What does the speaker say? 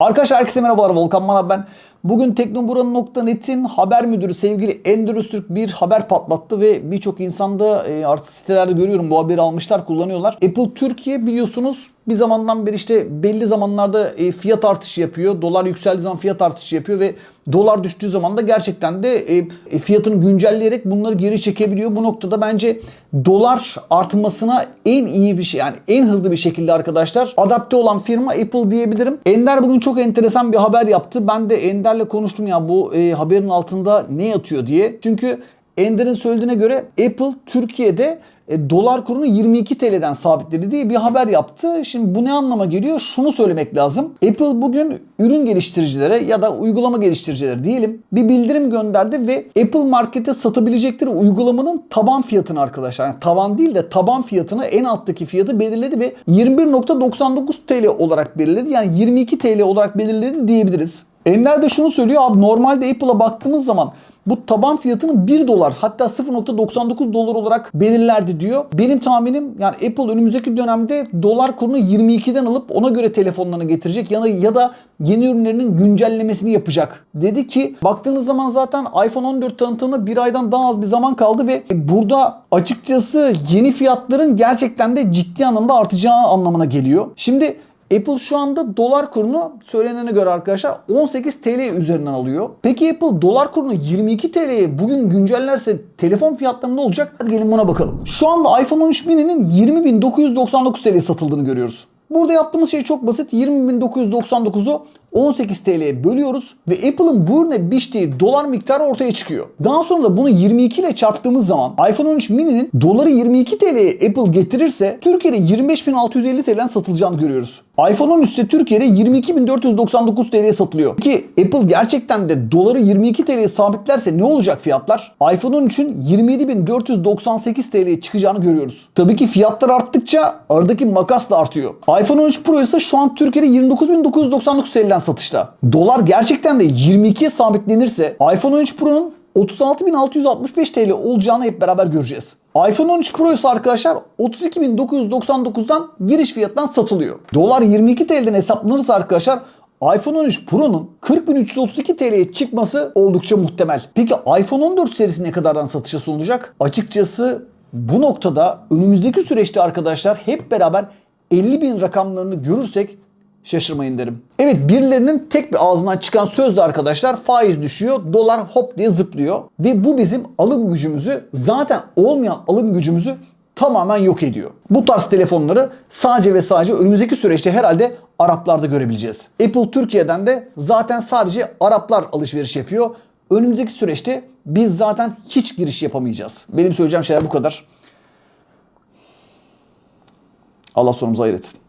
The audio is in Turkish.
Arkadaşlar herkese merhabalar Volkan Manav ben. Bugün Teknoburanın.net'in haber müdürü sevgili Ender Öztürk bir haber patlattı ve birçok insanda e, artık sitelerde görüyorum bu haberi almışlar kullanıyorlar. Apple Türkiye biliyorsunuz bir zamandan beri işte belli zamanlarda e, fiyat artışı yapıyor. Dolar yükseldiği zaman fiyat artışı yapıyor ve dolar düştüğü zaman da gerçekten de e, e, fiyatını güncelleyerek bunları geri çekebiliyor. Bu noktada bence dolar artmasına en iyi bir şey yani en hızlı bir şekilde arkadaşlar adapte olan firma Apple diyebilirim. Ender bugün çok enteresan bir haber yaptı. Ben de Ender'le konuştum ya bu e, haberin altında ne yatıyor diye. Çünkü Ender'in söylediğine göre Apple Türkiye'de e, dolar kurunu 22 TL'den sabitledi diye bir haber yaptı. Şimdi bu ne anlama geliyor? Şunu söylemek lazım. Apple bugün ürün geliştiricilere ya da uygulama geliştiricilere diyelim bir bildirim gönderdi ve Apple Market'e satabilecekleri uygulamanın taban fiyatını arkadaşlar. Yani tavan değil de taban fiyatını en alttaki fiyatı belirledi ve 21.99 TL olarak belirledi. Yani 22 TL olarak belirledi diyebiliriz. Ender de şunu söylüyor abi normalde Apple'a baktığımız zaman bu taban fiyatını 1 dolar hatta 0.99 dolar olarak belirlerdi diyor. Benim tahminim yani Apple önümüzdeki dönemde dolar kurunu 22'den alıp ona göre telefonlarını getirecek ya da, ya da yeni ürünlerinin güncellemesini yapacak. Dedi ki baktığınız zaman zaten iPhone 14 tanıtımına bir aydan daha az bir zaman kaldı ve burada açıkçası yeni fiyatların gerçekten de ciddi anlamda artacağı anlamına geliyor. Şimdi Apple şu anda dolar kurunu söylenene göre arkadaşlar 18 TL üzerinden alıyor. Peki Apple dolar kurunu 22 TL'ye bugün güncellerse telefon fiyatları ne olacak? Hadi gelin buna bakalım. Şu anda iPhone 13 mini'nin 20.999 TL'ye satıldığını görüyoruz. Burada yaptığımız şey çok basit. 20.999'u 18 TL'ye bölüyoruz ve Apple'ın bu ürüne biçtiği dolar miktarı ortaya çıkıyor. Daha sonra da bunu 22 ile çarptığımız zaman iPhone 13 mini'nin doları 22 TL'ye Apple getirirse Türkiye'de 25.650 TL'den satılacağını görüyoruz. iPhone 13 ise Türkiye'de 22.499 TL'ye satılıyor. Ki Apple gerçekten de doları 22 TL'ye sabitlerse ne olacak fiyatlar? iPhone 13'ün 27.498 TL'ye çıkacağını görüyoruz. Tabii ki fiyatlar arttıkça aradaki makas da artıyor. iPhone 13 Pro ise şu an Türkiye'de 29.999 TL'den satışta. Dolar gerçekten de 22'ye sabitlenirse iPhone 13 Pro'nun 36.665 TL olacağını hep beraber göreceğiz. iPhone 13 Pro ise arkadaşlar 32.999'dan giriş fiyattan satılıyor. Dolar 22 TL'den hesaplanırsa arkadaşlar iPhone 13 Pro'nun 40.332 TL'ye çıkması oldukça muhtemel. Peki iPhone 14 serisi ne kadardan satışa sunulacak? Açıkçası bu noktada önümüzdeki süreçte arkadaşlar hep beraber 50.000 rakamlarını görürsek şaşırmayın derim. Evet birilerinin tek bir ağzından çıkan sözle arkadaşlar faiz düşüyor, dolar hop diye zıplıyor ve bu bizim alım gücümüzü zaten olmayan alım gücümüzü tamamen yok ediyor. Bu tarz telefonları sadece ve sadece önümüzdeki süreçte herhalde Araplarda görebileceğiz. Apple Türkiye'den de zaten sadece Araplar alışveriş yapıyor. Önümüzdeki süreçte biz zaten hiç giriş yapamayacağız. Benim söyleyeceğim şeyler bu kadar. Allah sonumuzu hayır etsin.